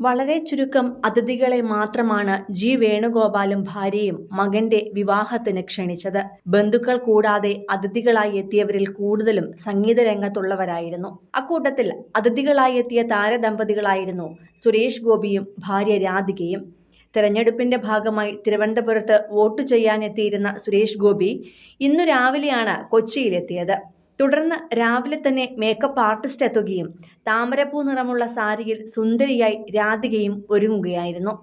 വളരെ ചുരുക്കം അതിഥികളെ മാത്രമാണ് ജി വേണുഗോപാലും ഭാര്യയും മകന്റെ വിവാഹത്തിന് ക്ഷണിച്ചത്. ബന്ധുക്കൾ കൂടാതെ അതിഥികളായി എത്തിയവരിൽ കൂടുതലും സംഗീത രംഗത്തുള്ളവരായിരുന്നു. അക്കൂട്ടത്തിൽ അതിഥികളായി എത്തിയ താരദമ്പതികളായിരുന്നു സുരേഷ് ഗോപിയും ഭാര്യ രാധികയും. തെരഞ്ഞെടുപ്പിന്റെ ഭാഗമായി തിരുവനന്തപുരത്ത് വോട്ട് ചെയ്യാനെത്തിയിരുന്ന സുരേഷ് ഗോപി ഇന്നു രാവിലെയാണ് കൊച്ചിയിലെത്തിയത്. തുടർന്ന് രാവിലെ തന്നെ മേക്കപ്പ് ആർട്ടിസ്റ്റ് എത്തുകയും താമരപ്പൂ നിറമുള്ള സാരിയിൽ സുന്ദരിയായി രാധികയും ഒരുങ്ങുകയായിരുന്നു.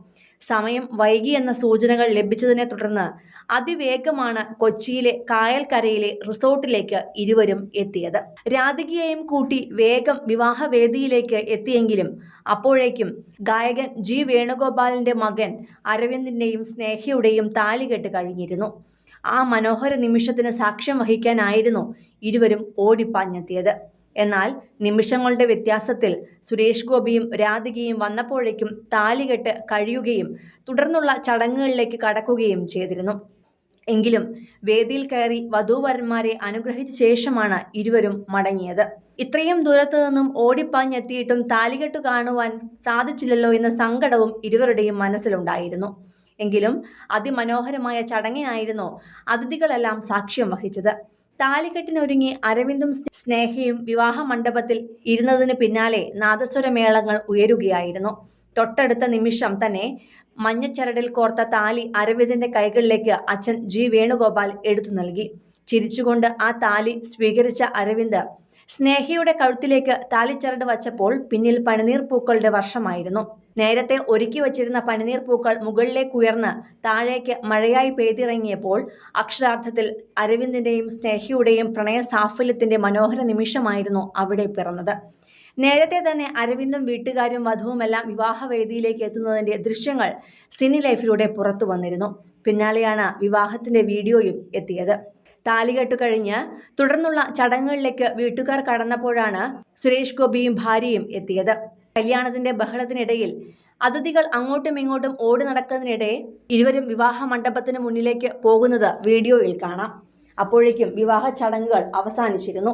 സമയം വൈകി എന്ന സൂചനകൾ ലഭിച്ചതിനെ തുടർന്ന് അതിവേഗമാണ് കൊച്ചിയിലെ കായൽക്കരയിലെ റിസോർട്ടിലേക്ക് ഇരുവരും എത്തിയത്. രാധികയെയും കൂട്ടി വേഗം വിവാഹവേദിയിലേക്ക് എത്തിയെങ്കിലും അപ്പോഴേക്കും ഗായകൻ ജി വേണുഗോപാലിന്റെ മകൻ അരവിന്ദിന്റെയും സ്നേഹയുടെയും താലികെട്ട് കഴിഞ്ഞിരുന്നു. ആ മനോഹര നിമിഷത്തിന് സാക്ഷ്യം വഹിക്കാനായിരുന്നു ഇരുവരും ഓടിപ്പാഞ്ഞെത്തിയത്. എന്നാൽ നിമിഷങ്ങളുടെ വ്യത്യാസത്തിൽ സുരേഷ് ഗോപിയും രാധികയും വന്നപ്പോഴേക്കും താലികെട്ട് കഴിയുകയും തുടർന്നുള്ള ചടങ്ങുകളിലേക്ക് കടക്കുകയും ചെയ്തിരുന്നു. എങ്കിലും വേദിയിൽ കയറി വധൂവരന്മാരെ അനുഗ്രഹിച്ച ശേഷമാണ് ഇരുവരും മടങ്ങിയത്. ഇത്രയും ദൂരത്തു നിന്നും ഓടിപ്പാഞ്ഞെത്തിയിട്ടും താലികെട്ട് കാണുവാൻ സാധിച്ചില്ലല്ലോ എന്ന സങ്കടവും ഇരുവരുടെയും മനസ്സിലുണ്ടായിരുന്നു. എങ്കിലും അതിമനോഹരമായ ചടങ്ങിനായിരുന്നു അതിഥികളെല്ലാം സാക്ഷ്യം വഹിച്ചത്. താലികെട്ടിനൊരുങ്ങി അരവിന്ദും സ്നേഹയും വിവാഹ മണ്ഡപത്തിൽ ഇരുന്നതിന് പിന്നാലെ നാദസ്വരമേളങ്ങൾ ഉയരുകയായിരുന്നു. തൊട്ടടുത്ത നിമിഷം തന്നെ മഞ്ഞച്ചരടിൽ കോർത്ത താലി അരവിന്ദിന്റെ കൈകളിലേക്ക് അച്ഛൻ ജി വേണുഗോപാൽ എടുത്തു നൽകി. ചിരിച്ചുകൊണ്ട് ആ താലി സ്വീകരിച്ച അരവിന്ദ് സ്നേഹയുടെ കഴുത്തിലേക്ക് താലിച്ചരട് വച്ചപ്പോൾ പിന്നിൽ പനിനീർ പൂക്കളുടെ വർഷമായിരുന്നു. നേരത്തെ ഒരുക്കി വച്ചിരുന്ന പനിനീർ പൂക്കൾ മുകളിലേക്ക് ഉയർന്ന് താഴേക്ക് മഴയായി പെയ്തിറങ്ങിയപ്പോൾ അക്ഷരാർത്ഥത്തിൽ അരവിന്ദിന്റെയും സ്നേഹയുടെയും പ്രണയ സാഫല്യത്തിന്റെ മനോഹര നിമിഷമായിരുന്നു അവിടെ പിറന്നത്. നേരത്തെ തന്നെ അരവിന്ദും വീട്ടുകാരും വധുവുമെല്ലാം വിവാഹവേദിയിലേക്ക് എത്തുന്നതിന്റെ ദൃശ്യങ്ങൾ സിനി ലൈഫിലൂടെ പുറത്തു വന്നിരുന്നു. പിന്നാലെയാണ് വിവാഹത്തിന്റെ വീഡിയോയും എത്തിയത്. താലികെട്ട് കഴിഞ്ഞ് തുടർന്നുള്ള ചടങ്ങുകളിലേക്ക് വീട്ടുകാർ കടന്നപ്പോഴാണ് സുരേഷ് ഗോപിയും ഭാര്യയും എത്തിയത്. കല്യാണത്തിന്റെ ബഹളത്തിനിടയിൽ അതിഥികൾ അങ്ങോട്ടും ഇങ്ങോട്ടും ഓടി നടക്കുന്നതിനിടെ ഇരുവരും വിവാഹ മണ്ഡപത്തിന് മുന്നിലേക്ക് പോകുന്നത് വീഡിയോയിൽ കാണാം. അപ്പോഴേക്കും വിവാഹ ചടങ്ങുകൾ അവസാനിച്ചിരുന്നു.